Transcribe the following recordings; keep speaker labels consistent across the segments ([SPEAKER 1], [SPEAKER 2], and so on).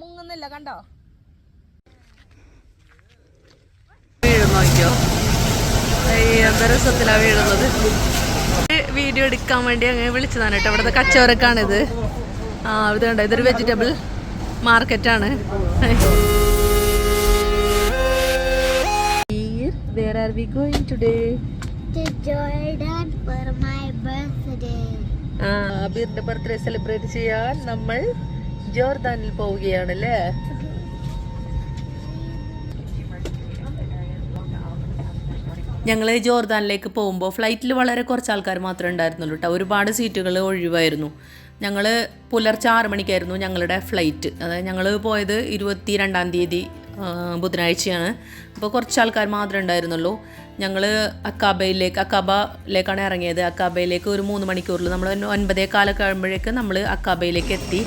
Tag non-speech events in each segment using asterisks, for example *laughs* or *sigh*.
[SPEAKER 1] മുങ്ങുന്നില്ല കണ്ടോ?
[SPEAKER 2] വീഴുന്നത്. വീഡിയോ എടുക്കാൻ വേണ്ടി അങ്ങനെ വിളിച്ചതാണ് കേട്ടോ. ഇവിടുത്തെ കച്ചവടക്കാണിത്. ആ ഇത് കണ്ടോ? ഇതൊരു വെജിറ്റബിൾ മാർക്കറ്റാണ് Where are we going today?
[SPEAKER 3] to Jordan for my birthday.
[SPEAKER 2] ആ അബീറിന്റെ ബർത്ത്ഡേ സെലിബ്രേറ്റ് ചെയ്യാൻ നമ്മൾ ജോർദാനിൽ പോവുകയാണല്ലേ? ഞങ്ങൾ ജോർദാനിലേക്ക് പോകുമ്പോൾ ഫ്ലൈറ്റിൽ വളരെ കുറച്ച് ആൾക്കാർ മാത്രമേ ഉണ്ടായിരുന്നുള്ളൂ കേട്ടോ ഒരുപാട് സീറ്റുകൾ ഒഴിവായിരുന്നു. ഞങ്ങൾ പുലർച്ചെ ആറ് മണിക്കായിരുന്നു ഞങ്ങളുടെ ഫ്ലൈറ്റ് അതായത് ഞങ്ങൾ പോയത് ഇരുപത്തി രണ്ടാം തീയതി ബുധനാഴ്ചയാണ്. അപ്പോൾ കുറച്ച് ആൾക്കാർ മാത്രമേ ഉണ്ടായിരുന്നുള്ളൂ. ഞങ്ങൾ അക്കാബയിലേക്ക് അക്കാബയിലേക്കാണ് ഇറങ്ങിയത്. അക്കാബയിലേക്ക് ഒരു മൂന്ന് മണിക്കൂറിൽ നമ്മൾ ഒൻപതേ കാലൊക്കെ ആകുമ്പോഴേക്ക് നമ്മൾ അക്കാബയിലേക്ക് എത്തി.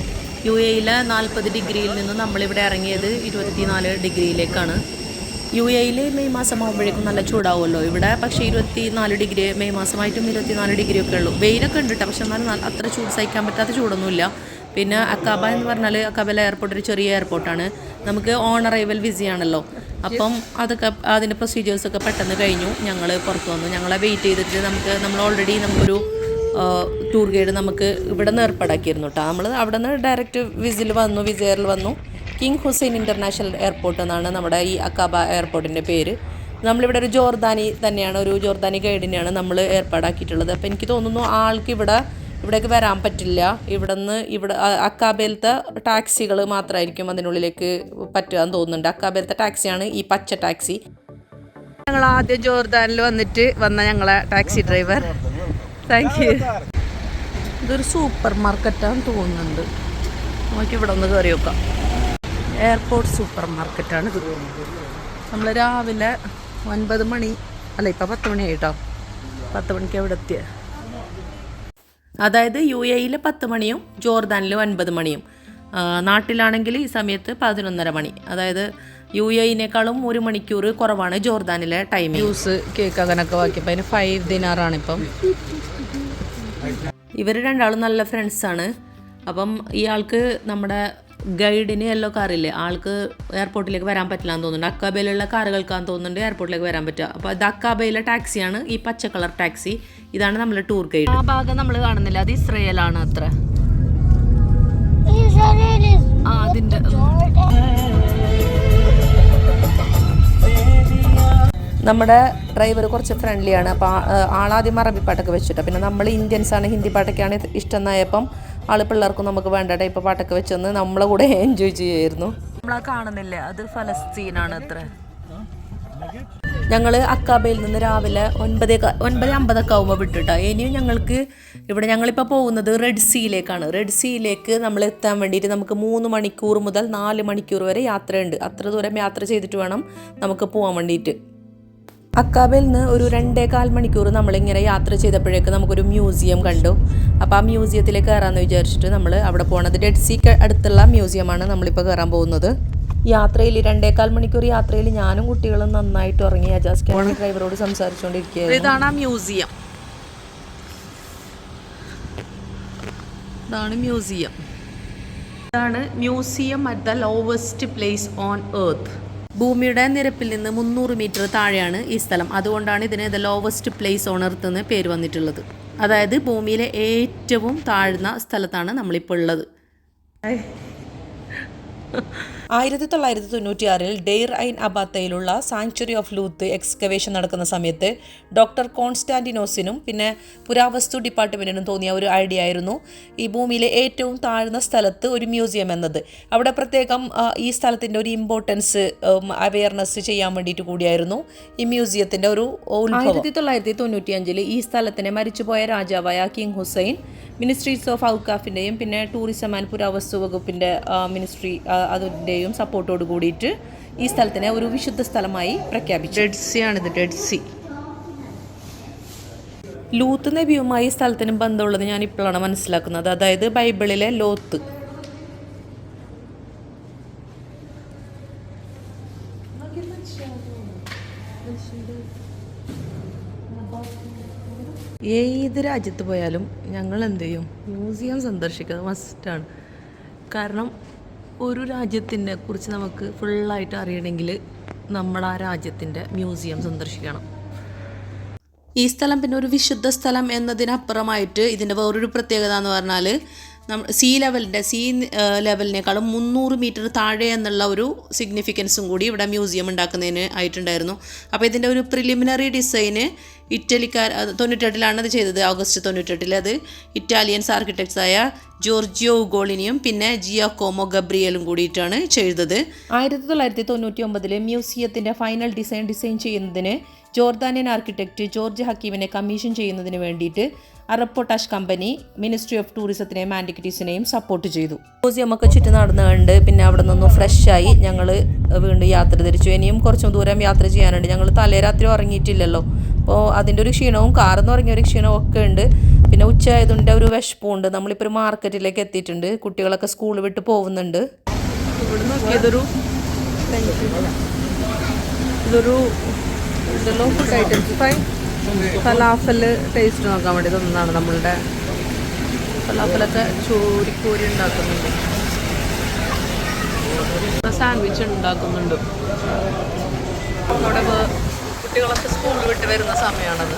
[SPEAKER 2] യു എയിലെ നാൽപ്പത് ഡിഗ്രിയിൽ നിന്ന് നമ്മളിവിടെ ഇറങ്ങിയത് ഇരുപത്തിനാല് ഡിഗ്രിയിലേക്കാണ്. യു എയിൽ മെയ് മാസം ആകുമ്പോഴേക്കും നല്ല ചൂടാവുമല്ലോ ഇവിടെ. പക്ഷേ ഇരുപത്തി നാല് ഡിഗ്രി മെയ് മാസമായിട്ടും ഇരുപത്തിനാല് ഡിഗ്രി ഒക്കെ ഉള്ളൂ. വെയിലൊക്കെ ഉണ്ട് കേട്ടോ. പക്ഷെ എന്നാലും അത്ര ചൂട് സഹിക്കാൻ പറ്റാത്ത ചൂടൊന്നുമില്ല. പിന്നെ അക്കാബ എന്ന് പറഞ്ഞാൽ അക്കാബയിലെ എയർപോർട്ട് ഒരു ചെറിയ എയർപോർട്ടാണ് നമുക്ക് ഓൺ അറൈവൽ വിസിയാണല്ലോ അപ്പം അതൊക്കെ അതിന്റെ പ്രൊസീജിയേഴ്സൊക്കെ പെട്ടെന്ന് കഴിഞ്ഞു. ഞങ്ങൾ പുറത്തു വന്നു. ഞങ്ങളെ വെയിറ്റ് ചെയ്തിട്ട് നമുക്ക് നമ്മൾ ഓൾറെഡി നമുക്കൊരു ടൂർ ഗൈഡ് നമുക്ക് ഇവിടെ നിന്ന് ഏർപ്പാടാക്കിയിരുന്നു കേട്ടോ നമ്മൾ അവിടെ നിന്ന് ഡയറക്റ്റ് വിസിൽ വന്നു വിസയറിൽ വന്നു. കിങ് ഹുസൈൻ ഇന്റർനാഷണൽ എയർപോർട്ട് എന്നാണ് നമ്മുടെ ഈ അക്കാബ എയർപോർട്ടിന്റെ പേര്. നമ്മളിവിടെ ഒരു ജോർദാനി തന്നെയാണ് ഒരു ജോർദാനി ഗൈഡിനെയാണ് നമ്മൾ ഏർപ്പാടാക്കിയിട്ടുള്ളത്. അപ്പോൾ എനിക്ക് തോന്നുന്നു ആൾക്ക് ഇവിടെ ഇവിടേക്ക് വരാൻ പറ്റില്ല. ഇവിടെ നിന്ന് ഇവിടെ അക്കാബേലത്തെ ടാക്സികൾ മാത്രമായിരിക്കും അതിനുള്ളിലേക്ക് പറ്റുക എന്ന് തോന്നുന്നുണ്ട്. അക്കാബയിലത്തെ ടാക്സിയാണ് ഈ പച്ച ടാക്സി. ഞങ്ങൾ ആദ്യം ജോർദാനിൽ വന്നിട്ട് വന്ന ഞങ്ങളെ ടാക്സി ഡ്രൈവർ താങ്ക് യു ഇതൊരു സൂപ്പർ മാർക്കറ്റാന്ന് തോന്നുന്നുണ്ട്. നമുക്ക് ഇവിടെ ഒന്ന് കയറി നോക്കാം. എയർപോർട്ട് സൂപ്പർ മാർക്കറ്റാണ് ഇത്. നമ്മൾ രാവിലെ ഒൻപത് മണി അല്ല ഇപ്പം പത്ത് മണി ആയിട്ടോ? പത്ത് മണിക്ക് അവിടെ എത്തിയ. അതായത് യു എയിൽ പത്ത് മണിയും ജോർദാനിൽ ഒൻപത് മണിയും. നാട്ടിലാണെങ്കിൽ ഈ സമയത്ത് പതിനൊന്നര മണി. അതായത് യു എയിനേക്കാളും ഒരു മണിക്കൂർ കുറവാണ് ജോർദാനിലെ ടൈം ജ്യൂസ് കേക്ക് അങ്ങനെയൊക്കെ വാക്കിയപ്പോൾ അതിന് ഫൈവ് ദിനാറാണ് ഇപ്പം ഇവർ രണ്ടാളും നല്ല ഫ്രണ്ട്സാണ് അപ്പം ഇയാൾക്ക് നമ്മുടെ ഗൈഡിന് യെല്ലോ കാറില്ലേ ആൾക്ക് എയർപോർട്ടിലേക്ക് വരാൻ പറ്റില്ല എന്ന് തോന്നുന്നുണ്ട്. അക്കാബയിലുള്ള കാറുകൾക്കാന്ന് തോന്നുന്നുണ്ട് എയർപോർട്ടിലേക്ക് വരാൻ പറ്റുക. അപ്പോൾ ഇത് അക്കാബയിലെ ടാക്സിയാണ് ഈ പച്ച കളർ ടാക്സി ഇതാണ് നമ്മുടെ ടൂർ ഗൈഡ് ആ ഭാഗം നമ്മൾ കാണുന്നില്ല. അത് ഇസ്രയേലാണ് അത്ര. ആ അതിന്റെ നമ്മുടെ ഡ്രൈവർ കുറച്ച് ഫ്രണ്ട്ലിയാണ് അപ്പോൾ ആളാദ്യം അറബി പാട്ടൊക്കെ വെച്ചിട്ട്. പിന്നെ നമ്മൾ ഇന്ത്യൻസ് ആണ് ഹിന്ദി പാട്ടൊക്കെയാണ് ഇഷ്ടം എന്നായപ്പം ആൾ പിള്ളേർക്കും നമുക്ക് വേണ്ട ടൈപ്പ് പാട്ടൊക്കെ വെച്ചൊന്ന് നമ്മളെ കൂടെ എൻജോയ് ചെയ്യായിരുന്നു. നമ്മളാ കാണുന്നില്ല? അത് ഫലസ്തീനാണ് അത്ര. ഞങ്ങൾ അക്കാബയിൽ നിന്ന് രാവിലെ ഒൻപതേ ഒൻപത് അമ്പതൊക്കെ ആകുമ്പോൾ വിട്ടിട്ടാ. ഇനിയും ഞങ്ങൾക്ക് ഇവിടെ ഞങ്ങളിപ്പോൾ പോകുന്നത് റെഡ് സീയിലേക്കാണ് റെഡ് സീയിലേക്ക് നമ്മൾ എത്താൻ വേണ്ടിയിട്ട് നമുക്ക് മൂന്ന് മണിക്കൂർ മുതൽ നാല് മണിക്കൂർ വരെ യാത്രയുണ്ട്. അത്ര ദൂരം യാത്ര ചെയ്തിട്ട് വേണം നമുക്ക് പോകാൻ വേണ്ടിയിട്ട്. അക്കാബയിൽ നിന്ന് ഒരു രണ്ടേ കാൽ മണിക്കൂർ നമ്മളിങ്ങനെ യാത്ര ചെയ്തപ്പോഴേക്ക് നമുക്കൊരു മ്യൂസിയം കണ്ടു. അപ്പോൾ ആ മ്യൂസിയത്തിലേക്ക് കയറാമെന്ന് വിചാരിച്ചിട്ട് നമ്മൾ അവിടെ പോണത് ഡെഡ് സീക്ക് അടുത്തുള്ള മ്യൂസിയമാണ് നമ്മളിപ്പോൾ കയറാൻ പോകുന്നത്. യാത്രയിൽ രണ്ടേകാൽ മണിക്കൂർ യാത്രയിൽ ഞാനും കുട്ടികളും നന്നായിട്ട് ഉറങ്ങി. അജാസ് ക്യാബ് ഡ്രൈവറോട് സംസാരിച്ചുകൊണ്ടിരിക്കുകയാണ് ഇതാണ് ആ മ്യൂസിയം. ഇതാണ് മ്യൂസിയം. ഇതാണ് museum at the lowest place on earth ഭൂമിയുടെ നിരപ്പിൽ നിന്ന് മുന്നൂറ് മീറ്റർ താഴെയാണ് ഈ സ്ഥലം. അതുകൊണ്ടാണ് ഇതിന് the lowest place on earth എന്ന് പേര് വന്നിട്ടുള്ളത്. അതായത് ഭൂമിയിലെ ഏറ്റവും താഴ്ന്ന സ്ഥലത്താണ് നമ്മളിപ്പോൾ ഉള്ളത്. ആയിരത്തി തൊള്ളായിരത്തി തൊണ്ണൂറ്റിയാറിൽ ഡെയർ ഐൻ അബാത്തയിലുള്ള സാങ്ച്വറി ഓഫ് ലൂത്ത് എക്സ്കവേഷൻ നടക്കുന്ന സമയത്ത് ഡോക്ടർ കോൺസ്റ്റാന്റിനോസിനും പിന്നെ പുരാവസ്തു ഡിപ്പാർട്ട്മെന്റിനും തോന്നിയ ഒരു ഐഡിയ ആയിരുന്നു ഈ ഭൂമിയിലെ ഏറ്റവും താഴ്ന്ന സ്ഥലത്ത് ഒരു മ്യൂസിയം എന്നത്. അവിടെ പ്രത്യേകം ഈ സ്ഥലത്തിന്റെ ഒരു ഇമ്പോർട്ടൻസ് അവയർനെസ് ചെയ്യാൻ വേണ്ടിയിട്ട് കൂടിയായിരുന്നു ഈ മ്യൂസിയത്തിന്റെ ഒരു ആയിരത്തി തൊള്ളായിരത്തി തൊണ്ണൂറ്റിയഞ്ചിൽ ഈ സ്ഥലത്തിനെ മരിച്ചുപോയ രാജാവായ കിങ് ഹുസൈൻ മിനിസ്ട്രീസ് ഓഫ് ഔക്കാഫിന്റെയും പിന്നെ ടൂറിസം ആൻഡ് പുരാവസ്തു വകുപ്പിന്റെ മിനിസ്ട്രി അതിന്റെയും സപ്പോർട്ടോട് കൂടിയിട്ട് ഈ സ്ഥലത്തിനെ ഒരു വിശുദ്ധ സ്ഥലമായി പ്രഖ്യാപിച്ചു. ഡെഡ് സി ആണിത് ഡെഡ് സി ലൂത്ത് നബിയുമായി സ്ഥലത്തിനും ബന്ധമുള്ളത് ഞാൻ ഇപ്പോഴാണ് മനസ്സിലാക്കുന്നത്. അതായത് ബൈബിളിലെ ലോത്ത്. ഏത് രാജ്യത്ത് പോയാലും ഞങ്ങൾ എന്ത് ചെയ്യും മ്യൂസിയം സന്ദർശിക്കുന്നത് മസ്റ്റാണ് കാരണം
[SPEAKER 1] ഒരു രാജ്യത്തിനെ കുറിച്ച് നമുക്ക് ഫുള്ളായിട്ട് അറിയണമെങ്കിൽ നമ്മൾ ആ രാജ്യത്തിന്റെ മ്യൂസിയം സന്ദർശിക്കണം. ഈ സ്ഥലം പിന്നെ ഒരു വിശുദ്ധ സ്ഥലം എന്നതിനപ്പുറമായിട്ട് ഇതിന്റെ വേറൊരു പ്രത്യേകത എന്ന് പറഞ്ഞാൽ സീ ലെവലിന്റെ സീ ലെവലിനേക്കാളും മുന്നൂറ് മീറ്റർ താഴെ എന്നുള്ള ഒരു സിഗ്നിഫിക്കൻസും കൂടി ഇവിടെ മ്യൂസിയം ഉണ്ടാക്കുന്നതിന് ആയിട്ടുണ്ടായിരുന്നു. അപ്പോൾ ഇതിന്റെ ഒരു പ്രിലിമിനറി ഡിസൈന് ഇറ്റലിക്കാർ തൊണ്ണൂറ്റെട്ടിലാണ് അത് ചെയ്തത്. ഓഗസ്റ്റ് തൊണ്ണൂറ്റെട്ടിൽ അത് ഇറ്റാലിയൻസ് ആർക്കിടെക്ട്സായ ജോർജിയോ ഉഗോളിനിയും പിന്നെ ജിയാക്കോമോ ഗബ്രിയലും കൂടിയിട്ടാണ് ചെയ്തത്. ആയിരത്തി തൊള്ളായിരത്തി തൊണ്ണൂറ്റി ഒമ്പതിൽ മ്യൂസിയത്തിന്റെ ഫൈനൽ ഡിസൈൻ ഡിസൈൻ ചെയ്യുന്നതിന് ജോർദാനിയൻ ആർക്കിടെക്റ്റ് ജോർജ് ഹക്കീമിനെ കമ്മീഷൻ ചെയ്യുന്നതിന് വേണ്ടിയിട്ട് Arab Potash company ministry of ടൂറിസത്തിനെയും ആന്റിക്വിറ്റീസിനെയും സപ്പോർട്ട് ചെയ്തു. മ്യൂസിയം ഒക്കെ ചുറ്റി നടന്ന് കണ്ട് പിന്നെ അവിടെ നിന്നും ഫ്രഷായി ഞങ്ങൾ വീണ്ടും യാത്ര തിരിച്ചു. ഇനിയും കുറച്ചും ദൂരം യാത്ര ചെയ്യാനുണ്ട്. ഞങ്ങൾ തലേരാത്രി ഉറങ്ങിയിട്ടില്ലല്ലോ. അപ്പോൾ അതിന്റെ ഒരു ക്ഷീണവും കാറിന്ന് ഉറങ്ങിയ ഒരു ക്ഷീണവും ഒക്കെ ഉണ്ട്. പിന്നെ ഉച്ച ആയതിന്റെ ഒരു വിഷപ്പുണ്ട് നമ്മളിപ്പോൾ ഒരു മാർക്കറ്റിലേക്ക് എത്തിയിട്ടുണ്ട്. കുട്ടികളൊക്കെ സ്കൂൾ വിട്ട് പോകുന്നുണ്ട്. ഇതൊരു ഇതെല്ലോ ഫുഡ് ഐറ്റംസ് ഫൈ ഫലാഫൽ ടേസ്റ്റ് നോക്കാൻ വേണ്ടി തന്നതാണ് നമ്മളുടെ ഫലാഫലൊക്കെ ചോരിക്കോരി ഉണ്ടാക്കുന്നുണ്ട്. സാൻഡ്വിച്ച് ഉണ്ടാക്കുന്നുണ്ട്. വേ- കുട്ടികളൊക്കെ സ്കൂളിൽ വിട്ട് വരുന്ന സമയമാണത്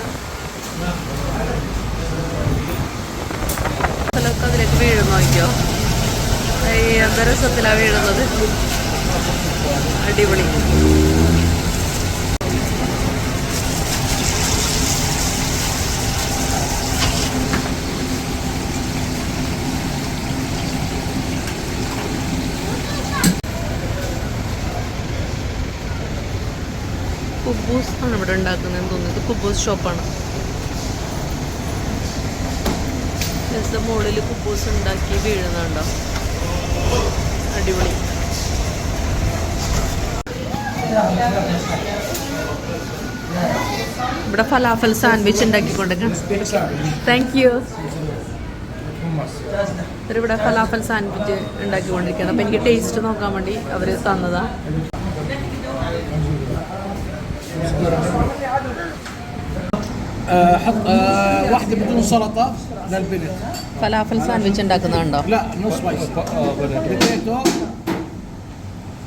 [SPEAKER 1] ഫലമൊക്കെ അതിലേക്ക് വീഴുന്നു നോക്കിയോ? ഈ അന്തരസത്തിലാണ് വീഴുന്നത്. അടിപൊളി. കുബൂസ് ആണ് ഇവിടെ ഉണ്ടാക്കുന്നതെന്ന് തോന്നുന്നു ഇത് കുബൂസ് ഷോപ്പാണ്. മുകളിൽ കുബൂസ് ഉണ്ടാക്കി വീഴുന്നുണ്ടോ? അടിപൊളി. ഇവിടെ ഫലാഫൽ സാൻഡ്വിച്ച് ഉണ്ടാക്കിക്കൊണ്ടിരിക്കണം താങ്ക് യു ഇവിടെ ഫലാഫൽ സാൻഡ്വിച്ച് ഉണ്ടാക്കിക്കൊണ്ടിരിക്കുകയാണ്. അപ്പം എനിക്ക് ടേസ്റ്റ് നോക്കാൻ വേണ്ടി അവർ തന്നതാണ്
[SPEAKER 4] حط آه، واحدة بدون سلطة للبنت
[SPEAKER 1] ഫലാഫൽ സാൻഡ്വിച്ച് ഉണ്ടാക്കുന്നുണ്ടോ
[SPEAKER 4] لا نو سبايس بوتيتو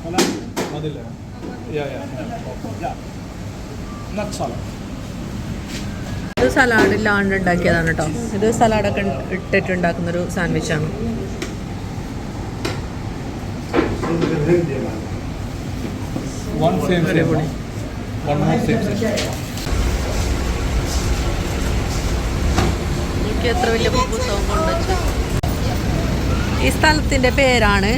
[SPEAKER 4] ولا
[SPEAKER 5] Ja, ja.
[SPEAKER 4] لا نت سلطة
[SPEAKER 1] ഇത് സലാഡ് ഇല്ലാണ്ട് ഉണ്ടാക്കിയതാണ് കേട്ടോ ഇത് സലാഡൊക്കെ ഇട്ടിട്ട് ഉണ്ടാക്കുന്ന ഒരു സാൻഡ്വിച്ചാണ്
[SPEAKER 5] One same same. huh? One more same same.
[SPEAKER 1] എനിക്ക് എത്ര വലിയ പുസ്തകം കൊണ്ടുവച്ച് ഈ സ്ഥലത്തിന്റെ പേരാണ്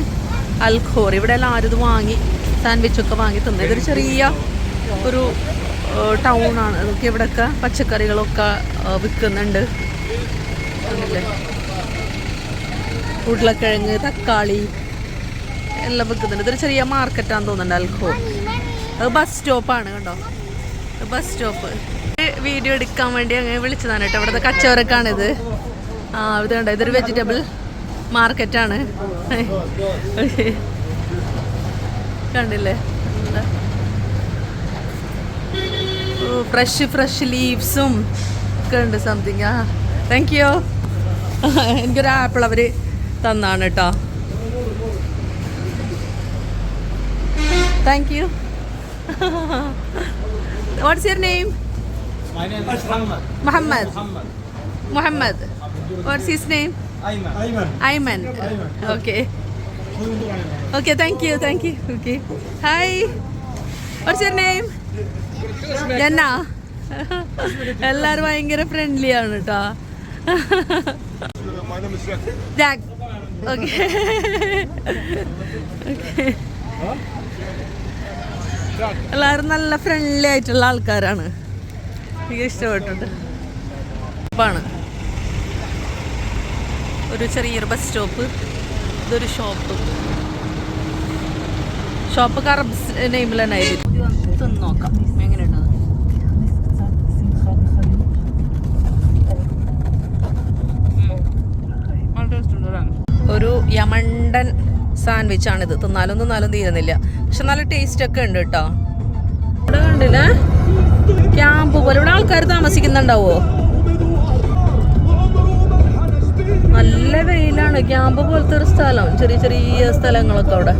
[SPEAKER 1] അൽഖോർ. ഇവിടെ എല്ലാവരും ഇത് വാങ്ങി സാൻഡ്വിച്ചൊക്കെ വാങ്ങി തിന്നു. ഇതൊരു ചെറിയ ഒരു ടൗൺ ആണ്. അതൊക്കെ ഇവിടെയൊക്കെ പച്ചക്കറികളൊക്കെ വിൽക്കുന്നുണ്ട് ഉരുളക്കിഴങ്ങ് തക്കാളി എല്ലാം വിൽക്കുന്നുണ്ട് ഇതൊരു ചെറിയ മാർക്കറ്റാന്ന് തോന്നുന്നുണ്ട് അൽഖോർ. അത് ബസ് സ്റ്റോപ്പാണ് കണ്ടോ? ബസ് സ്റ്റോപ്പ് വീഡിയോ എടുക്കാൻ വേണ്ടി അങ്ങനെ വിളിച്ചതാണ് കേട്ടോ. ഇവിടുത്തെ കച്ചവടക്കാണിത്. ആ ഇതുണ്ട് ഇതൊരു വെജിറ്റബിൾ മാർക്കറ്റാണ് കണ്ടില്ലേ? ഫ്രഷ് ഫ്രഷ് ലീവ്സും ഒക്കെ ഉണ്ട് സംതിങ് ആ താങ്ക് യു എനിക്കൊരു ആപ്പിൾ അവർ തന്നാണ് കേട്ടോ. Thank you what's
[SPEAKER 5] your name Muhammad. Muhammad.
[SPEAKER 1] What's his name
[SPEAKER 5] Ayman. Ayman.
[SPEAKER 1] Okay okay thank you thank you okay hi what's your name Janna എല്ലാവരും ഭയങ്കര ഫ്രണ്ട്ലി ആണ് കേട്ടോ ജാക്ക് ഓക്കെ ഓക്കെ എല്ലാവരും നല്ല ഫ്രണ്ട്ലി ആയിട്ടുള്ള ആൾക്കാരാണ്. എനിക്ക് ഇഷ്ടപ്പെട്ടുണ്ട് ആണ് ഒരു ചെറിയൊരു ബസ് സ്റ്റോപ്പ് ഇതൊരു ഷോപ്പ് ഷോപ്പ് ബസ് നെയിമിൽ തന്നെ ആയിരിക്കും. നോക്കാം. ഒരു യമണ്ടൻ സാൻഡ്വിച്ച് ആണിത്. തിന്നാലും തിന്നാലും തീരുന്നില്ല. പക്ഷെ നല്ല ടേസ്റ്റ് ഒക്കെ ഉണ്ട് കേട്ടോ. ഇവിടെ കണ്ടില്ലേ? ക്യാമ്പ് പോലെ ഇവിടെ ആൾക്കാർ താമസിക്കുന്നുണ്ടാവോ? നല്ല വെയിലാണ്. ക്യാമ്പ് പോലത്തെ ഒരു സ്ഥലം. ചെറിയ ചെറിയ സ്ഥലങ്ങളൊക്കെ അവിടെ.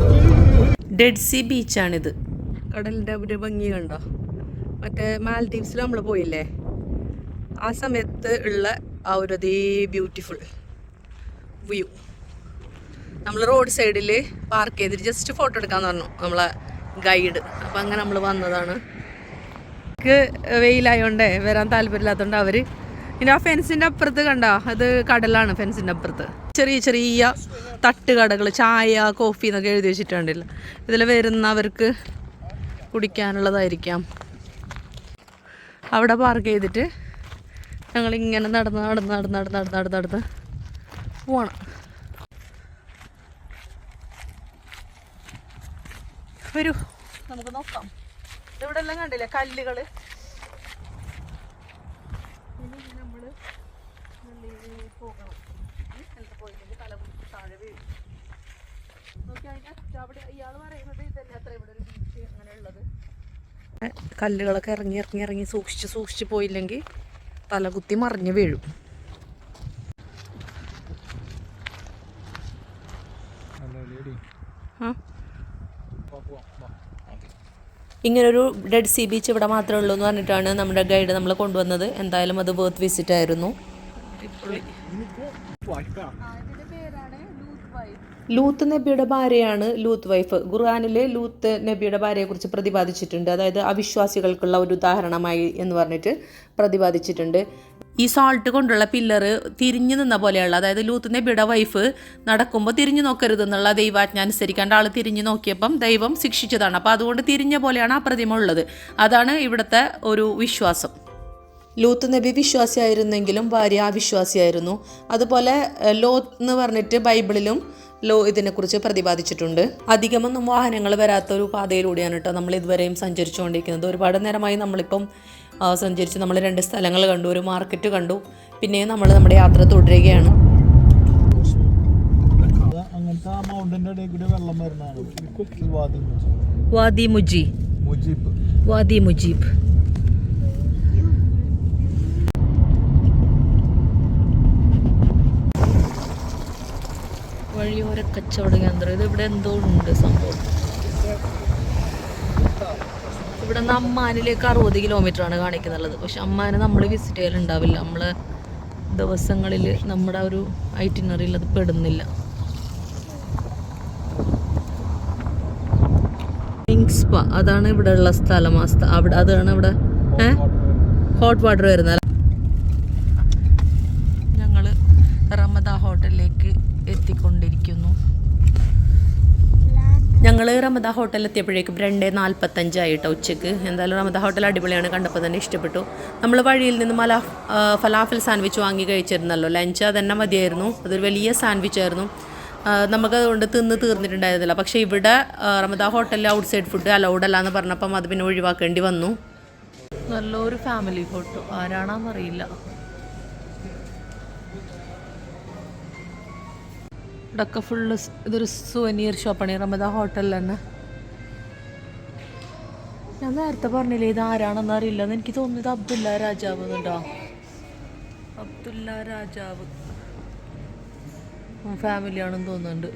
[SPEAKER 1] ഡെഡ് സി ബീച്ചാണിത് കടലിന്റെ ഒരു ഭംഗി കണ്ടോ? മറ്റേ മാൽഡീവ്സിൽ നമ്മൾ പോയില്ലേ? ആ സമയത്ത് ഉള്ള ആ ഒരു അതേ ബ്യൂട്ടിഫുൾ വ്യൂ നമ്മൾ റോഡ് സൈഡിൽ പാർക്ക് ചെയ്തിട്ട് ജസ്റ്റ് ഫോട്ടോ എടുക്കാമെന്ന് പറഞ്ഞു. നമ്മളെ ഗൈഡ് അപ്പം അങ്ങനെ നമ്മൾ വന്നതാണ്. വെയിലായോണ്ടേ വരാൻ താല്പര്യമില്ലാത്തതുകൊണ്ട് അവർ പിന്നെ ആ ഫെൻസിന്റെ അപ്പുറത്ത് കണ്ടോ അത് കടലാണ് ഫെൻസിന്റെ അപ്പുറത്ത്. ചെറിയ ചെറിയ തട്ടുകടകൾ ചായ കോഫി എന്നൊക്കെ എഴുതി വെച്ചിട്ടുണ്ടല്ലോ. ഇതിൽ വരുന്നവർക്ക് കുടിക്കാനുള്ളതായിരിക്കാം. അവിടെ പാർക്ക് ചെയ്തിട്ട് ഞങ്ങളിങ്ങനെ നടന്ന് നടന്ന് നടന്ന് നടന്ന് നടന്ന് നടന്ന് നടന്ന് പോകണം വരൂ നമുക്ക് നോക്കാം. ഇവിടെ എല്ലാം കണ്ടില്ലേ? കല്ലുകൾ. നമ്മൾ പോകണം. പോയില്ലെങ്കിൽ തല താഴെ വീഴും. നോക്കി അതിന്റെ അവിടെ ഇയാൾ പറയുന്നത് ഇതല്ലേ? അത്ര ഇവിടെ ഒരു ബീച്ച് അങ്ങനെയുള്ളത് കല്ലുകളൊക്കെ ഇറങ്ങി ഇറങ്ങി ഇറങ്ങി സൂക്ഷിച്ച് സൂക്ഷിച്ച് പോയില്ലെങ്കിൽ തലകുത്തി മറിഞ്ഞ് വീഴും. ആ. ഇങ്ങനൊരു ഡെഡ് സീ ബീച്ച് ഇവിടെ മാത്രമേ ഉള്ളൂ എന്ന് പറഞ്ഞിട്ടാണ് നമ്മുടെ ഗൈഡ് നമ്മളെ കൊണ്ടുവന്നത്. എന്തായാലും അത് വേർത്ത് വിസിറ്റ് ആയിരുന്നു. ലൂത്ത് നബിയുടെ ഭാര്യയാണ് ലൂത്ത് വൈഫ് ഖുർആാനിലെ ലൂത്ത് നബിയുടെ ഭാര്യയെക്കുറിച്ച് പ്രതിപാദിച്ചിട്ടുണ്ട്. അതായത് അവിശ്വാസികൾക്കുള്ള ഒരു ഉദാഹരണമായി എന്ന് പറഞ്ഞിട്ട് പ്രതിപാദിച്ചിട്ടുണ്ട്. ഈ സോൾട്ട് കൊണ്ടുള്ള പില്ലർ തിരിഞ്ഞു നിന്ന പോലെയുള്ള അതായത് ലൂത്ത് നബിയുടെ വൈഫ് നടക്കുമ്പോൾ തിരിഞ്ഞു നോക്കരുത് എന്നുള്ള ദൈവാജ്ഞ അനുസരിക്കാണ്ട് ആൾ തിരിഞ്ഞു നോക്കിയപ്പം ദൈവം ശിക്ഷിച്ചതാണ്. അപ്പോൾ അതുകൊണ്ട് തിരിഞ്ഞ പോലെയാണ് ആ പ്രതിമ ഉള്ളത് അതാണ് ഇവിടുത്തെ ഒരു വിശ്വാസം. ലൂത്ത് നബി വിശ്വാസിയായിരുന്നെങ്കിലും ഭാര്യ അവിശ്വാസിയായിരുന്നു. അതുപോലെ ലോത്ത് എന്ന് പറഞ്ഞിട്ട് ബൈബിളിലും ലോ ഇതിനെക്കുറിച്ച് പ്രതിപാദിച്ചിട്ടുണ്ട്. അധികമൊന്നും വാഹനങ്ങൾ വരാത്ത ഒരു പാതയിലൂടെയാണ് കേട്ടോ നമ്മൾ ഇതുവരെയും സഞ്ചരിച്ചുകൊണ്ടിരിക്കുന്നത്. ഒരുപാട് നേരമായി നമ്മളിപ്പം സഞ്ചരിച്ച് നമ്മൾ രണ്ട് സ്ഥലങ്ങൾ കണ്ടു ഒരു മാർക്കറ്റ് കണ്ടു. പിന്നെ നമ്മൾ നമ്മുടെ യാത്ര തുടരുകയാണ്.
[SPEAKER 4] അത് അങ്ങനത്തെ ആ മൗണ്ടന്റെ ഇടയിൽ കൂടി വെള്ളം വരുന്നതാണ്.
[SPEAKER 1] വാദി മുജി
[SPEAKER 4] മുജീബ്.
[SPEAKER 1] വാദി മുജീബ്. വഴിയോര കച്ചവട കേന്ദ്രം. ഇത് ഇവിടെ എന്തോ ഉണ്ട് സംഭവം. ഇവിടെ നിന്ന് അമ്മാനിലേക്ക് അറുപത് കിലോമീറ്റർ ആണ് കാണിക്കുന്നുള്ളത്. പക്ഷെ അമ്മാനെ നമ്മൾ വിസിറ്റ് ചെയ്യലുണ്ടാവില്ല. നമ്മൾ ദിവസങ്ങളിൽ നമ്മുടെ ഒരു ഐറ്റിനറിയിൽ അത് പെടുന്നില്ല. അതാണ് ഇവിടെ ഉള്ള സ്ഥലം അതാണ് ഇവിടെ ഹോട്ട് വാട്ടർ വരുന്ന ഞങ്ങൾ റമദ ഹോട്ടലിലേക്ക് എത്തിക്കൊണ്ടിരിക്കുന്നു ഞങ്ങൾ റമദ ഹോട്ടൽ എത്തിയപ്പോഴേക്കും രണ്ട് നാൽപ്പത്തഞ്ചായിട്ടോ ഉച്ചയ്ക്ക്. എന്തായാലും റമദ ഹോട്ടൽ അടിപൊളിയാണ് കണ്ടപ്പോൾ തന്നെ ഇഷ്ടപ്പെട്ടു. നമ്മൾ വഴിയിൽ നിന്ന് മല ഫലാഫൽ സാൻഡ്വിച്ച് വാങ്ങി കഴിച്ചിരുന്നല്ലോ. ലഞ്ച് അതന്നെ മതിയായിരുന്നു. അതൊരു വലിയ സാൻഡ്വിച്ച് ആയിരുന്നു. നമുക്ക് അതുകൊണ്ട് തിന്ന് തീർന്നിട്ടുണ്ടായിരുന്നില്ല. പക്ഷേ ഇവിടെ റമദ ഹോട്ടലിൽ ഔട്ട് സൈഡ് ഫുഡ് അലൗഡ് അല്ല എന്ന് പറഞ്ഞപ്പം അത് പിന്നെ ഒഴിവാക്കേണ്ടി വന്നു. നല്ലൊരു ഫാമിലി ഫോട്ടോ. ആരാണെന്നറിയില്ല. ഇവിടൊക്കെ ഫുള്ള് ഇതൊരു സുവനീർ ഷോപ്പാണ് റമദ ഹോട്ടലിൽ തന്നെ. ഞാൻ നേരത്തെ പറഞ്ഞില്ലേ ഇത് ആരാണെന്ന് അറിയില്ല എന്ന് എനിക്ക് തോന്നുന്നത് അബ്ദുല്ല രാജാവ് എന്നുണ്ടോ അബ്ദുല്ല രാജാവ്. ഫാമിലി ആണെന്ന് തോന്നുന്നുണ്ട്.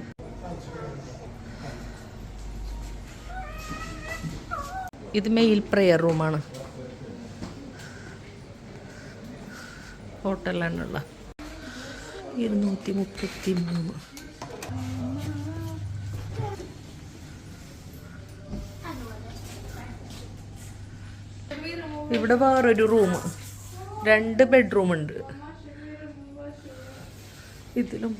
[SPEAKER 1] ഇത് മെയിൽ പ്രെയർ റൂമാണ് ഹോട്ടലിലാണുള്ള ഇരുന്നൂറ്റി മുപ്പത്തി മൂന്ന് ഇവിടെ വേറൊരു റൂം. രണ്ട് ബെഡ്റൂം ഉണ്ട്. ഇതിലും.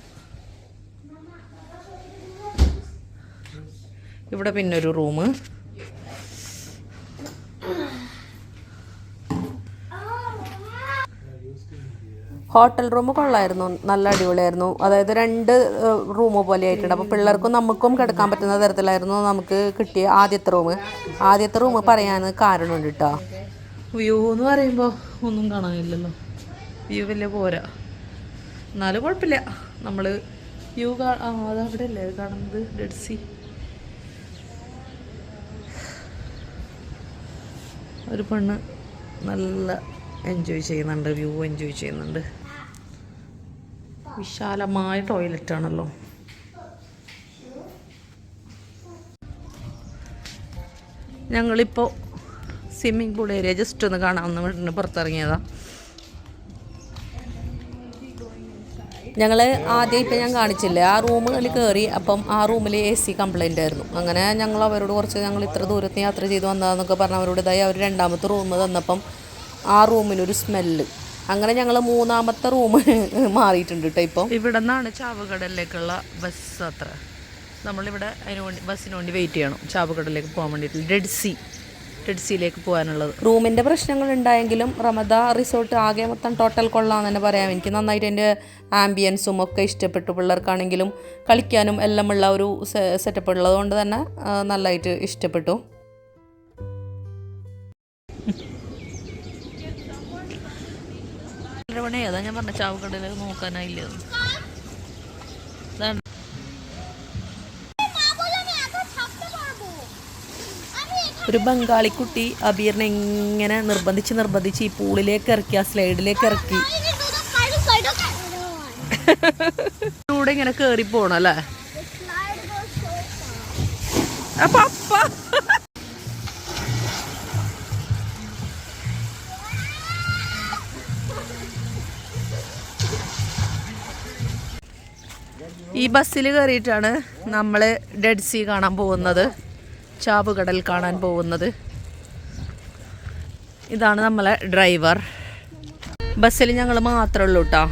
[SPEAKER 1] ഇവിടെ പിന്നൊരു റൂം. ഹോട്ടൽ റൂം കൊള്ളായിരുന്നു. നല്ല അടിപൊളിയായിരുന്നു. അതായത് രണ്ട് റൂം പോലെ ആയിട്ടുണ്ട് അപ്പോൾ പിള്ളേർക്കും നമുക്കും കിടക്കാൻ പറ്റുന്ന തരത്തിലായിരുന്നു നമുക്ക് കിട്ടിയ ആദ്യത്തെ റൂം. ആദ്യത്തെ റൂം പറയാൻ കാരണമുണ്ട് കേട്ടോ വ്യൂ എന്ന് പറയുമ്പോൾ ഒന്നും കാണാനില്ലല്ലോ. വ്യൂ വലിയ പോരാ. എന്നാലും കുഴപ്പമില്ല. നമ്മൾ വ്യൂ അതവിടെ അല്ലേ കാണുന്നത് ഡെഡ് സി ഒരു പെണ്ണ് നല്ല എൻജോയ് ചെയ്യുന്നുണ്ട്. വ്യൂ എൻജോയ് ചെയ്യുന്നുണ്ട്. വിശാലമായ ടോയ്ലറ്റ് ആണല്ലോ ഞങ്ങളിപ്പോൾ സ്വിമ്മിംഗ് പൂൾ ഏരിയ ജസ്റ്റ് ഒന്ന് കാണാമെന്ന് വീട്ടിന് പുറത്തിറങ്ങിയതാ. ഞങ്ങൾ ആദ്യം ഇപ്പം ഞാൻ കാണിച്ചില്ലേ? ആ റൂമിൽ കയറി അപ്പം ആ റൂമിൽ എ സി കംപ്ലൈന്റ് ആയിരുന്നു. അങ്ങനെ ഞങ്ങൾ അവരോട് കുറച്ച് ഞങ്ങൾ ഇത്ര ദൂരത്ത് യാത്ര ചെയ്ത് വന്നതെന്നൊക്കെ പറഞ്ഞ് അവരോട് ഇതായി. അവർ രണ്ടാമത്തെ റൂം തന്നപ്പം ആ റൂമിനൊരു സ്മെല്ല്. അങ്ങനെ ഞങ്ങൾ മൂന്നാമത്തെ റൂം *laughs* മാറിയിട്ടുണ്ട് കേട്ടോ ഇപ്പം. ഇവിടെ നിന്നാണ് ചാവുകടലിലേക്കുള്ള ബസ് അത്ര. നമ്മളിവിടെ അതിന് വേണ്ടി ബസ്സിന് വേണ്ടി വെയിറ്റ് ചെയ്യണം. ചാവുകടലിലേക്ക് പോകാൻ വേണ്ടിയിട്ട്. ഡെഡ് സി ഡെഡ് സിയിലേക്ക് പോകാനുള്ളത്. റൂമിന്റെ പ്രശ്നങ്ങൾ ഉണ്ടായെങ്കിലും റമദ റിസോർട്ട് ആകെ മൊത്തം ടോട്ടൽ കൊള്ളാന്ന് തന്നെ പറയാം. എനിക്ക് നന്നായിട്ട് എന്റെ ആംബിയൻസും ഒക്കെ ഇഷ്ടപ്പെട്ടു. പിള്ളേർക്കാണെങ്കിലും കളിക്കാനും എല്ലാം ഉള്ള ഒരു സെറ്റപ്പ് ഉള്ളതുകൊണ്ട് തന്നെ നല്ലതായിട്ട് ഇഷ്ടപ്പെട്ടു. അതാ ഞാൻ പറഞ്ഞ ചാവക്കടയിൽ നോക്കാനായില്ല? ഒരു ബംഗാളി കുട്ടി അബീറിനെ ഇങ്ങനെ നിർബന്ധിച്ച് നിർബന്ധിച്ച് ഈ പൂളിലേക്ക് ഇറക്കി ആ സ്ലൈഡിലേക്ക് ഇറക്കി. *laughs* കൂടെ ഇങ്ങനെ കേറി പോണല്ലേ? അപ്പൊ ഈ ബസ്സിൽ കയറിയിട്ടാണ് നമ്മൾ ഡെഡ് സി കാണാൻ പോകുന്നത്. ചാവുകടൽ കാണാൻ പോകുന്നത്. ഇതാണ് നമ്മളെ ഡ്രൈവർ ബസ്സിൽ ഞങ്ങൾ മാത്രമേ ഉള്ളൂ കേട്ടോ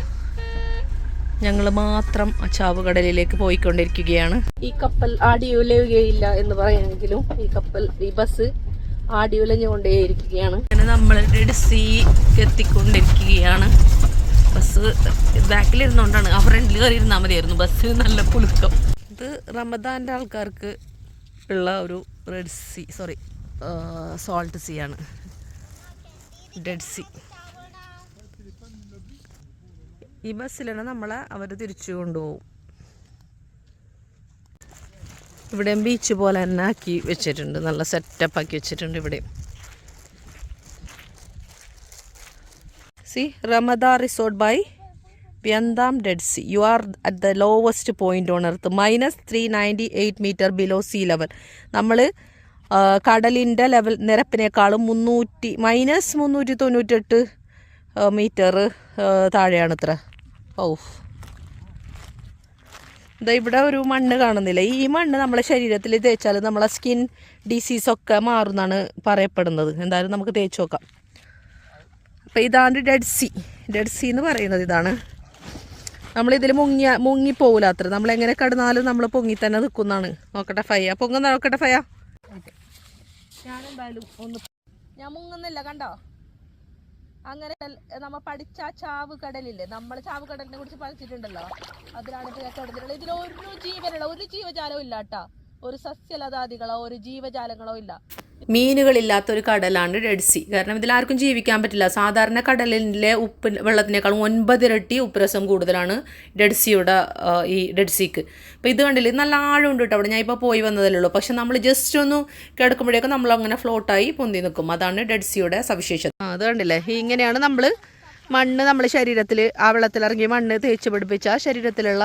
[SPEAKER 1] ഞങ്ങൾ മാത്രം ചാവുകടലിലേക്ക് പോയിക്കൊണ്ടിരിക്കുകയാണ്. ഈ കപ്പൽ ആടിയുലയുകയില്ല എന്ന് പറയാമെങ്കിലും ഈ കപ്പൽ ഈ ബസ് ആടിയുലഞ്ഞുകൊണ്ടേയിരിക്കുകയാണ് അങ്ങനെ നമ്മൾ ഡെഡ് സിക്ക് എത്തിക്കൊണ്ടിരിക്കുകയാണ്. ബസ് ബാക്കിലിരുന്നുകൊണ്ടാണ് ആ ഫ്രണ്ടിൽ കയറി ഇരുന്നാൽ മതിയായിരുന്നു. ബസ്സിന് നല്ല പുളുക്കം. ഇത് റമദാന്റെ ആൾക്കാർക്ക് ഉള്ള ഒരു Red Sea sorry salt sea ആണ്. ഡെഡ് സി ഈ ബസ്സിലാണ് നമ്മളെ അവർ തിരിച്ചു കൊണ്ടുപോകും. ഇവിടെയും ബീച്ച് പോലെ തന്നെ ആക്കി വെച്ചിട്ടുണ്ട്. നല്ല സെറ്റപ്പ് ആക്കി വെച്ചിട്ടുണ്ട് ഇവിടെ see Ramada resort by Wyndham Dead Sea. You are at the lowest point on earth minus three ninety eight metre below sea level നമ്മൾ കടലിന്റെ ലെവൽ നിരപ്പിനേക്കാളും മുന്നൂറ്റി മൈനസ് മുന്നൂറ്റി തൊണ്ണൂറ്റെട്ട് മീറ്റർ താഴെയാണ് ഇത്ര ഓ ഇതാ ഇവിടെ ഒരു മണ്ണ് കാണുന്നില്ല? ഈ മണ്ണ് നമ്മളെ ശരീരത്തിൽ തേച്ചാൽ നമ്മളെ സ്കിൻ ഡിസീസൊക്കെ മാറുമെന്നാണ് പറയപ്പെടുന്നത്. എന്തായാലും നമുക്ക് തേച്ച് നോക്കാം. അപ്പോൾ ഇതാണ് ഡെഡ് സി ഡെഡ് സി എന്ന് പറയുന്നത് ഇതാണ്. നമ്മളിതിൽ മുങ്ങിയ മുങ്ങിപ്പോവില്ല അത്ര. നമ്മളെങ്ങനെ കടന്നാലും നമ്മൾ പൊങ്ങി തന്നെ നിൽക്കുന്നതാണ് നോക്കട്ടെ ഫയ. പൊങ്ങുന്ന നോക്കട്ടെ ഫയ. ഞാനെന്തായാലും ഒന്ന് ഞാൻ മുങ്ങുന്നില്ല കണ്ടോ? അങ്ങനെ നമ്മൾ പഠിച്ച ചാവ് കടലില്ലേ? നമ്മൾ ചാവ് കടലിനെ കുറിച്ച് പഠിച്ചിട്ടുണ്ടല്ലോ. അതിലാണ് ഇതിലൊരു ജീവനുള്ള ഒരു ജീവജാലവും ഇല്ല കേട്ടാ ഒരു സസ്യലതാദികളോ ഒരു ജീവജാലങ്ങളോ ഇല്ല. മീനുകളില്ലാത്ത ഒരു കടലാണ് ഡെഡ് സി കാരണം ഇതിൽ ആർക്കും ജീവിക്കാൻ പറ്റില്ല. സാധാരണ കടലിലെ ഉപ്പ് വെള്ളത്തിനേക്കാളും ഒൻപതിരട്ടി ഉപ്പുരസം കൂടുതലാണ് ഡെഡ് സിയുടെ ഈ ഡെഡ് സീക്ക് അപ്പോൾ ഇത് കണ്ടില്ലേ? നല്ല ആഴമുണ്ട് കേട്ടോ അവിടെ. ഞാൻ ഇപ്പോൾ പോയി വന്നതല്ലേ ഉള്ളൂ. പക്ഷെ നമ്മൾ ജസ്റ്റ് ഒന്ന് കിടക്കുമ്പോഴേക്കും നമ്മൾ അങ്ങനെ ഫ്ലോട്ടായി പൊന്തി നിൽക്കും അതാണ് ഡെഡ് സിയുടെ സവിശേഷത. അത് കണ്ടില്ലേ? ഇങ്ങനെയാണ് നമ്മൾ മണ്ണ് നമ്മുടെ ശരീരത്തിൽ ആ വെള്ളത്തിലിറങ്ങി മണ്ണ് തേച്ച് പിടിപ്പിച്ച ശരീരത്തിലുള്ള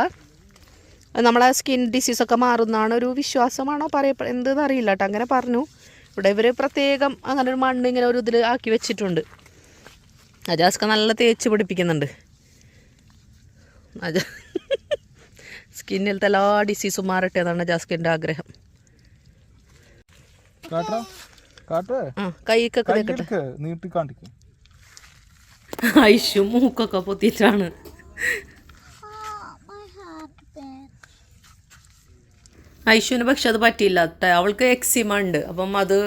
[SPEAKER 1] നമ്മളെ സ്കിൻ ഡിസീസൊക്കെ മാറുന്നതാണ് ഒരു വിശ്വാസമാണോ പറയപ്പെ എന്തെന്ന് അറിയില്ല കേട്ടോ അങ്ങനെ പറഞ്ഞു. ഇവിടെ ഇവർ പ്രത്യേകം അങ്ങനെ ഒരു മണ്ണ് ഇങ്ങനെ ഒരു ഇതിൽ ആക്കി വെച്ചിട്ടുണ്ട്. അജാസ്ക നല്ല തേച്ച് പിടിപ്പിക്കുന്നുണ്ട്. അജ *laughs* സ്കിന്നിലത്തെ എല്ലാ ഡിസീസും മാറട്ടെ എന്നാണ് അജാസ്കിന്റെ ആഗ്രഹം. കൈക്കൊക്കെ
[SPEAKER 4] നീട്ടി കാണിക്കും.
[SPEAKER 1] മൂക്കൊക്കെ പൊത്തിയിട്ടാണ്. ഐഷുവിന് പക്ഷെ അത് പറ്റിയില്ല. അവൾക്ക് എക്സിമ ഉണ്ട്. അപ്പം അത്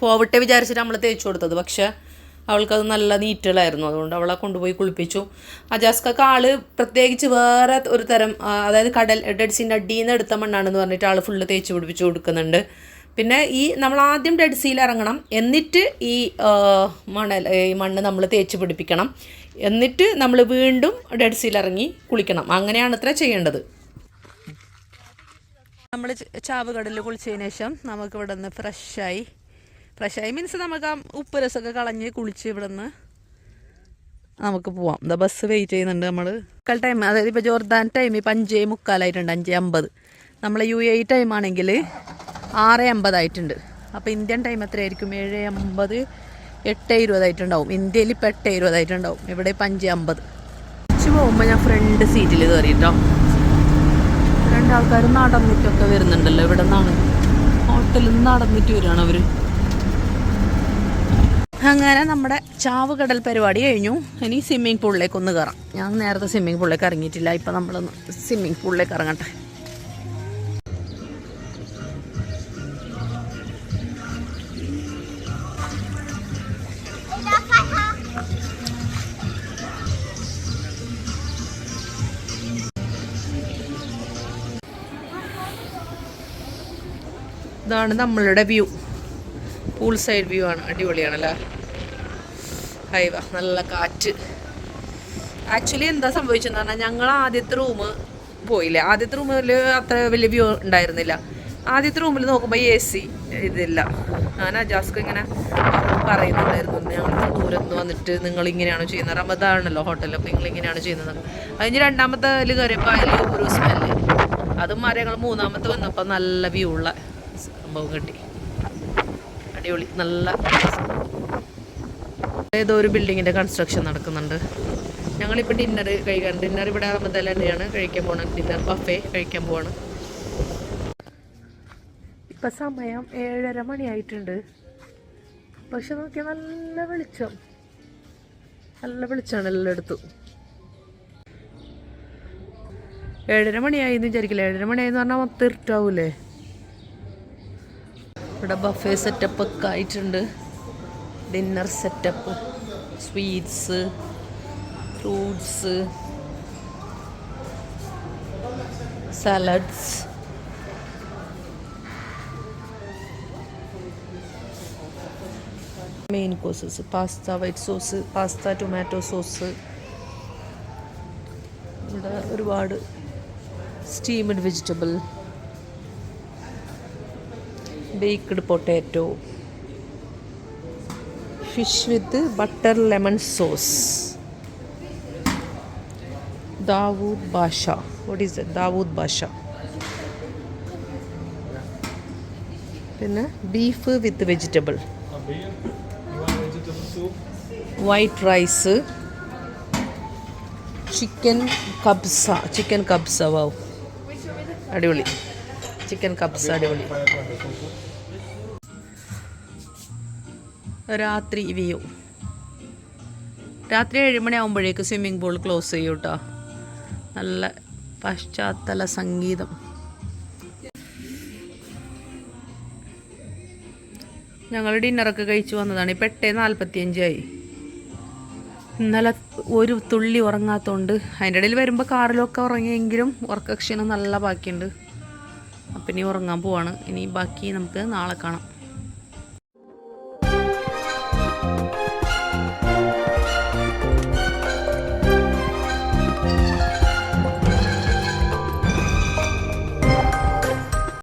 [SPEAKER 1] പോവട്ടെ വിചാരിച്ചിട്ട് നമ്മൾ തേച്ചു കൊടുത്തത്. പക്ഷെ അവൾക്കത് നല്ല നീറ്റുകളായിരുന്നു അതുകൊണ്ട് അവളെ കൊണ്ടുപോയി കുളിപ്പിച്ചു. അജാസ്കക്ക് ആൾ പ്രത്യേകിച്ച് വേറെ ഒരു തരം അതായത് കടൽ ഡെഡ്സിന്റെ അടിയിൽ നിന്ന് എടുത്ത മണ്ണാണെന്ന് പറഞ്ഞിട്ട് ആൾ ഫുള്ള് തേച്ച് പിടിപ്പിച്ച് കൊടുക്കുന്നുണ്ട്. പിന്നെ ഈ നമ്മൾ ആദ്യം ഡെഡ് ഇറങ്ങണം. എന്നിട്ട് ഈ മണൽ ഈ മണ്ണ് നമ്മൾ തേച്ച് പിടിപ്പിക്കണം. എന്നിട്ട് നമ്മൾ വീണ്ടും ഡെഡ് ഇറങ്ങി കുളിക്കണം. അങ്ങനെയാണ് ഇത്ര ചെയ്യേണ്ടത്. നമ്മൾ ചാവുകടലിൽ കുളിച്ചതിന് ശേഷം നമുക്ക് ഇവിടെ നിന്ന് ഫ്രഷായി ഫ്രഷായി മീൻസ് നമുക്ക് ആ ഉപ്പ് രസമൊക്കെ കളഞ്ഞ് കുളിച്ച് ഇവിടെ നിന്ന് നമുക്ക് പോവാം. എന്താ ബസ് വെയിറ്റ് ചെയ്യുന്നുണ്ട് നമ്മൾ മുക്കാൽ ടൈം അതായത് ഇപ്പോൾ ജോർദാൻ ടൈം ഇപ്പം അഞ്ചേ മുക്കാലായിട്ടുണ്ട് അഞ്ചേ അമ്പത്. നമ്മളെ യു എ ടൈം ആണെങ്കിൽ ആറ് അമ്പതായിട്ടുണ്ട് അപ്പോൾ ഇന്ത്യൻ ടൈം എത്രയായിരിക്കും? ഏഴ് അമ്പത് എട്ട് ഇരുപതായിട്ടുണ്ടാവും ഇന്ത്യയിൽ ഇപ്പം എട്ട് ഇരുപതായിട്ടുണ്ടാവും ഇവിടെ ഇപ്പം അഞ്ച് അമ്പത്. പോകുമ്പോൾ ഞാൻ ഫ്രണ്ട് സീറ്റിൽ കയറിയിട്ടോ രണ്ടാൾക്കാർ നടന്നിട്ടൊക്കെ വരുന്നുണ്ടല്ലോ. ഇവിടെ നിന്നാണ്? ഹോട്ടലിൽ നിന്ന് നടന്നിട്ട് വരികയാണ് അവർ അങ്ങനെ നമ്മുടെ ചാവ് കടൽ പരിപാടി കഴിഞ്ഞു. ഇനി സ്വിമ്മിങ് പൂളിലേക്ക് ഒന്ന് കയറാം ഞാൻ നേരത്തെ സ്വിമ്മിങ് പൂളിലേക്ക് ഇറങ്ങിയിട്ടില്ല. ഇപ്പം നമ്മളൊന്ന് സ്വിമ്മിങ് പൂളിലേക്ക് ഇറങ്ങട്ടെ. ഇതാണ് നമ്മളുടെ വ്യൂ. പൂൾ സൈഡ് വ്യൂ ആണ്. അടിപൊളിയാണല്ലേ? ഹൈവ നല്ല കാറ്റ്. ആക്ച്വലി എന്താ സംഭവിച്ചെന്ന് പറഞ്ഞാൽ ഞങ്ങൾ ആദ്യത്തെ റൂം പോയില്ലേ? ആദ്യത്തെ റൂമിൽ അത്ര വലിയ വ്യൂ ഉണ്ടായിരുന്നില്ല. ആദ്യത്തെ റൂമിൽ നോക്കുമ്പോൾ എ സി ഇതില്ല. ഞാൻ അജാസ്ക്ക് ഇങ്ങനെ പറയുന്നുണ്ടായിരുന്നു ഞങ്ങൾ ദൂരത്ത് വന്നിട്ട് നിങ്ങൾ ഇങ്ങനെയാണ് ചെയ്യുന്നത് റമദാണല്ലോ ഹോട്ടലിൽ അപ്പോൾ നിങ്ങൾ ഇങ്ങനെയാണ് ചെയ്യുന്നത്. അതിന് രണ്ടാമത്തെ അതിൽ കയറിയപ്പോൾ അതിൽ ഒരു സ്മെല്ല് അതും മാറി ഞങ്ങൾ മൂന്നാമത്തെ വന്നപ്പോൾ നല്ല വ്യൂ ഉള്ള സംഭവം കിട്ടി അടിപൊളി നല്ല ഏതോ ഒരു ബിൽഡിങ്ങിന്റെ കൺസ്ട്രക്ഷൻ നടക്കുന്നുണ്ട്. ഞങ്ങളിപ്പോൾ ഡിന്നർ കഴിക്കാൻ ഡിന്നർ ഇവിടെ ആകുമ്പോൾ തന്നെയാണ് കഴിക്കാൻ പോകണം ഡിന്നർ ബഫേ കഴിക്കാൻ പോവാണ്. ഇപ്പം സമയം ഏഴര മണിയായിട്ടുണ്ട്. പക്ഷെ നോക്കിയാൽ നല്ല വെളിച്ചം. നല്ല വെളിച്ചമാണ് എല്ലായിടത്തും. ഏഴര മണിയായി എന്ന് വിചാരിക്കില്ല. ഏഴര മണിയായി എന്ന് പറഞ്ഞാൽ മൊത്തം ഇരുട്ടാവൂലേ? ഇവിടെ ബഫേ സെറ്റപ്പ് ഒക്കെ ആയിട്ടുണ്ട്. Dinner setup sweets fruits salads main courses pasta white sauce pasta tomato sauce ഇവിടെ ഒരുപാട് steamed vegetable baked potato fish with butter lemon sauce Dawood Basha what is Dawood Basha പിന്നെ beef with vegetable white rice chicken kabsa chicken kabsa wow അടിപൊളി. Chicken കബ്സ അടിപൊളി. രാത്രി view. രാത്രി ഏഴ് മണിയാകുമ്പോഴേക്ക് swimming pool close ചെയ്യും കേട്ടോ നല്ല പശ്ചാത്തല സംഗീതം. ഞങ്ങൾ ഡിന്നറൊക്കെ കഴിച്ചു വന്നതാണ്. ഇപ്പം എട്ട് നാൽപ്പത്തിയഞ്ചായി ഇന്നലെ ഒരു തുള്ളി ഉറങ്ങാത്തതുകൊണ്ട് അതിന്റെ ഇടയിൽ വരുമ്പോൾ കാറിലൊക്കെ ഉറങ്ങിയെങ്കിലും ഉറക്കക്ഷീണം നല്ല ബാക്കിയുണ്ട്. അപ്പം ഇനി ഉറങ്ങാൻ പോവാണ്. ഇനി ബാക്കി നമുക്ക് നാളെ കാണാം.